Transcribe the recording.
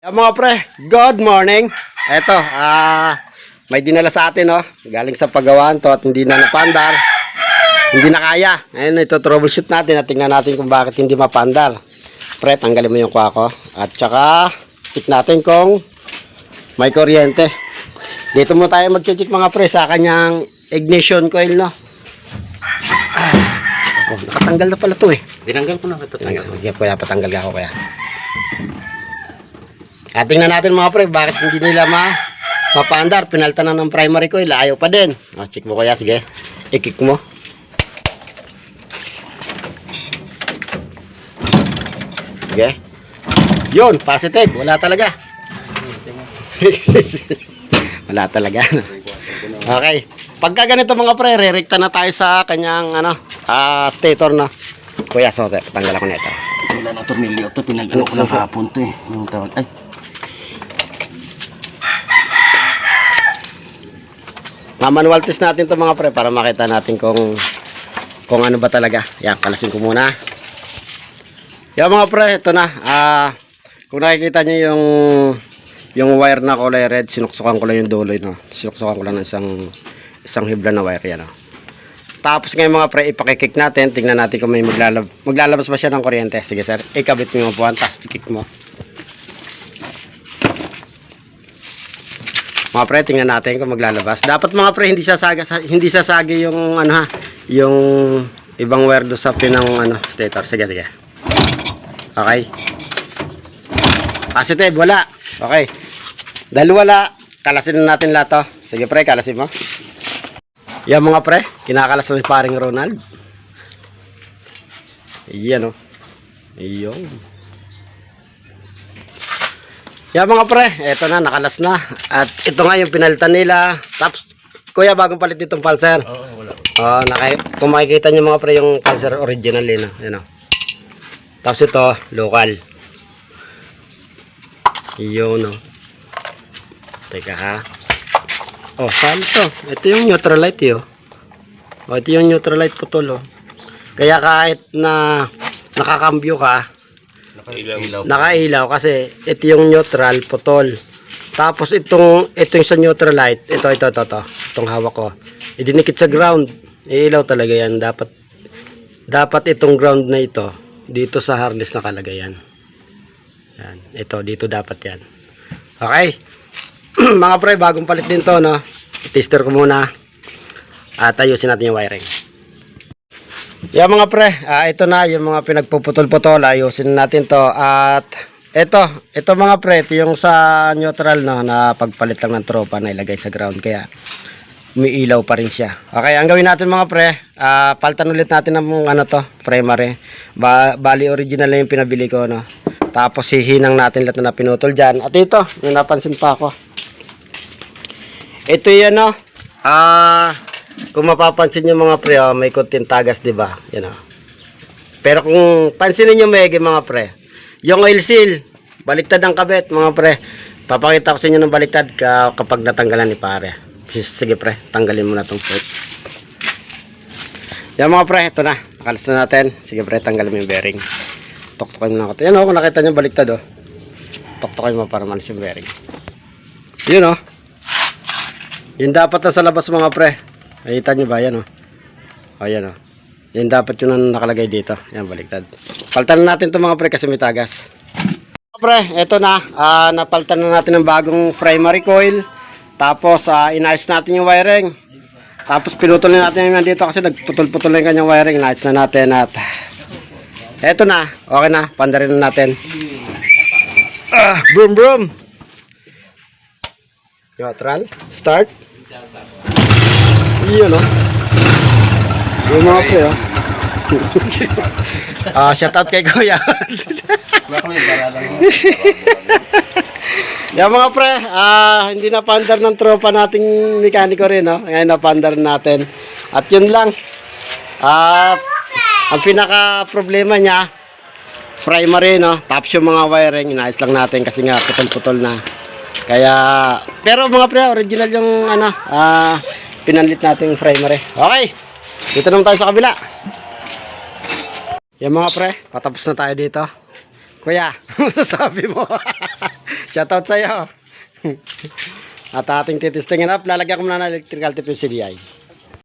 Yan mga pre, good morning. Eto, ah, may dinala sa atin, oh. Galing sa paggawaan to at hindi na napandar. Hindi na kaya. Ayun, ito troubleshoot natin at tingnan natin kung bakit hindi mapandar. Pre, tanggalin mo yung kwako. At saka, check natin kung may kuryente. Dito mo tayo mag-check mga pre sa kanyang ignition coil, no? Ah, oh, nakatanggal na pala to eh. Tinanggal ko na ito. Tanggal. Kaya kaya patanggal ako kaya. At tingnan natin mga pre, bakit hindi nila ma mapaandar. Pinalta na ng primary coil, ayaw pa din. O, check mo kaya, sige. I-kick mo. Sige. Yun, positive. Wala talaga. Wala talaga. okay. Pagka ganito mga pre, rerekta na tayo sa kanyang ano, ah, stator na. Kuya, so, tanggal ako nito. Wala na tornilyo ito. Pinag-ano ko lang kahapon to eh. Yung tawag. Ay. Ma-manual test natin to mga pre para makita natin kung kung ano ba talaga. Yan, kalasin ko muna. Yan mga pre, ito na. Ah, kung nakikita niyo yung yung wire na kulay red, sinuksukan ko lang yung dulo no. Sinuksukan ko lang ng isang isang hibla na wire yan. No? Tapos ngayon mga pre, ipakikick natin. Tingnan natin kung may maglalab maglalabas ba siya ng kuryente. Sige sir, ikabit mo yung upuan, tapos i-kick mo. Mga pre, tingnan natin kung maglalabas. Dapat mga pre, hindi sasaga, sa- hindi sasagi yung ano ha, yung ibang wire do sa pinang ano, stator. Sige, sige. Okay. Positive, wala. Okay. Dahil wala, kalasin na natin lahat to. Sige pre, kalasin mo. Yan mga pre, kinakalas na ni paring Ronald. Iyan oh. Iyon. Yan mga pre, eto na, nakalas na. At ito nga yung pinalitan nila. Tapos, kuya, bagong palit ditong pulser. Oo, wala. Oh, naka, kung makikita nyo mga pre yung pulser original yun. oh. Yan oh. Tapos ito, local. Yun oh. Teka ha. Oh, saan to? Ito yung neutral light yun. Oh, ito yung neutral light putol oh. Kaya kahit na nakakambyo ka, Nakailaw. nakailaw kasi ito yung neutral putol. Tapos itong ito yung sa neutral light, ito ito ito ito, itong hawak ko. Idinikit sa ground. Iilaw talaga yan. Dapat dapat itong ground na ito dito sa harness nakalagay yan. Yan. Ito dito dapat yan. Okay. Mga pre, bagong palit din to, no. Tester ko muna. At ayusin natin yung wiring. Yan mga pre, ah, ito na yung mga pinagpuputol-putol, ayusin natin to at ito, ito mga pre, ito yung sa neutral no, na pagpalit lang ng tropa na ilagay sa ground kaya umiilaw pa rin siya. Okay, ang gawin natin mga pre, ah, paltan ulit natin ng ano to, primary. Ba bali original na yung pinabili ko no. Tapos hihinang natin lahat na pinutol diyan. At ito, yung napansin pa ako. Ito yan no. Ah, kung mapapansin nyo mga pre, oh, may kunting tagas, di ba? Yan oh. Pero kung pansinin nyo may mga pre, yung oil seal, baliktad ang kabit mga pre. Papakita ko sa inyo ng baliktad ka, kapag natanggalan ni pare. Sige pre, tanggalin mo na tong parts. Yan mga pre, ito na. Nakalas na natin. Sige pre, tanggalin mo yung bearing. Tuktukin mo na ako. Yan oh, kung nakita nyo baliktad oh. Tuktukin mo para malis yung bearing. Yun oh. Yun dapat na sa labas mga pre. Nakita nyo ba? Yan o. O yan o. Yan dapat yun ang nakalagay dito. Yan baliktad. Paltan na natin to mga pre kasi may tagas. Pre, eto na. Ah, napaltan na natin ng bagong primary coil. Tapos ah, inayos natin yung wiring. Tapos pinutol na natin yung dito kasi nagputol-putol na yung kanyang wiring. Inayos na natin at eto na. Okay na. Pandarin na natin. Ah, boom boom. Neutral. Start. Yun oh. Yung mga pre oh. Ah, shout out kay Kuya. Yung mga pre, ah, hindi na pandar ng tropa nating mekaniko rin, no? Ngayon na pandar natin. At yun lang. At ang pinaka problema niya, primary, no? Tapos yung mga wiring, inayos lang natin kasi nga putol-putol na. Kaya, pero mga pre, original yung ano, ah, pinanlit natin yung primer eh. Okay. Dito naman tayo sa kabila. Yan mga pre, patapos na tayo dito. Kuya, ano masasabi mo. Shoutout sa'yo. At ating titistingin up, lalagyan ko muna ng electrical tip yung CDI.